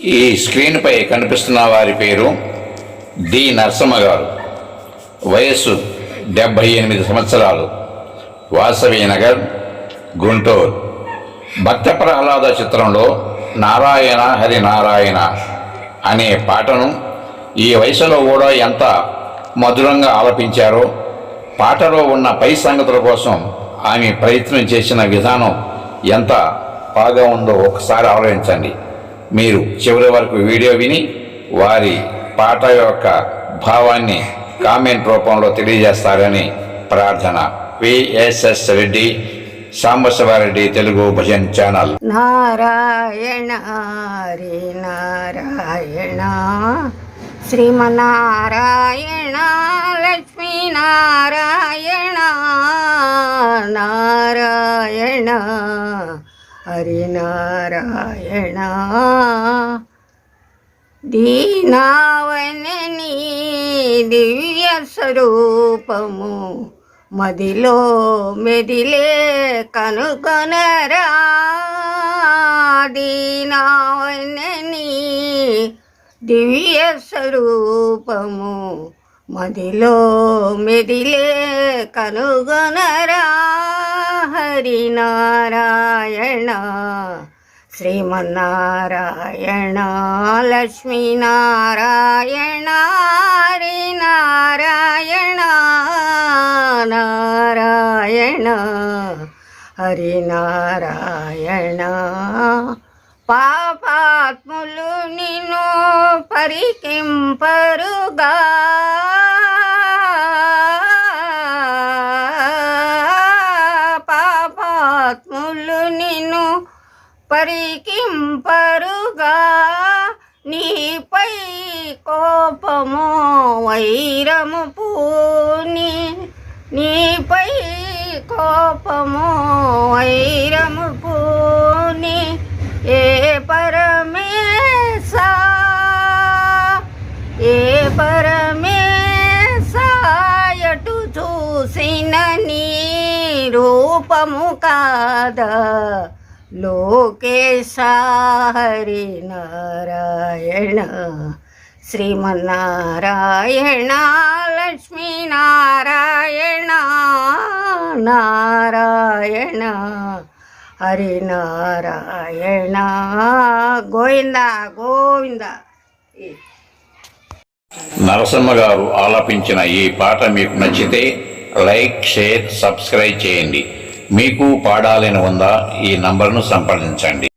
ఈ స్క్రీన్పై కనిపిస్తున్న వారి పేరు డి నరసమ్మ గారు. వయస్సు డెబ్భై ఎనిమిది సంవత్సరాలు. వాసవి నగర్ గుంటూరు. భక్త ప్రహ్లాద చిత్రంలో నారాయణ హరి నారాయణ అనే పాటను ఈ వయసులో కూడా ఎంత మధురంగా ఆలపించారో పాటలో ఉన్న పై సంగతుల కోసం ఆమె ప్రయత్నం చేసిన విధానం ఎంత బాగా ఉందో ఒకసారి ఆలోచించండి. మీరు చివరి వరకు వీడియో విని వారి పాట యొక్క భావాన్ని కామెంట్ రూపంలో తెలియజేస్తారని ప్రార్థన. VSS Reddy Sambasivareddy Telugu bhajan channel. Narayana Hari Narayana Srimannarayana Lakshminarayana Narayana. Harinarayana దీనావనని దివ్య స్వరూపము మదిలో మెదిలే కనుగొనరా దీనావనని దివ్య స్వరూపము మదిలో మెదిలే కనుగొనరా హరినారాయణ శ్రీమన్నారాయణ లక్ష్మీనారాయణ హరినారాయణ నారాయణ హరినారాయణ. పాపాత్ములు నిన్ను పరికింపరుగా. పరికింపరుగా నీపై కోపము వైరము పూని. నీపై కోపము వైరము పూని. ఏ పరమేశ ఏ పరమేశయటు చూసిన నీ రూపము కాదా? లోకేశ హరి నారాయణ శ్రీమన్నారాయణ లక్ష్మీనారాయణ నారాయణ హరి నారాయణ గోవింద గోవింద నరసింహ గారు ఆలపించిన ఈ పాట మీకు నచ్చితే లైక్ షేర్ సబ్స్క్రైబ్ చేయండి. మీకు పాడాలని ఉందా? ఈ నంబర్ను సంప్రదించండి.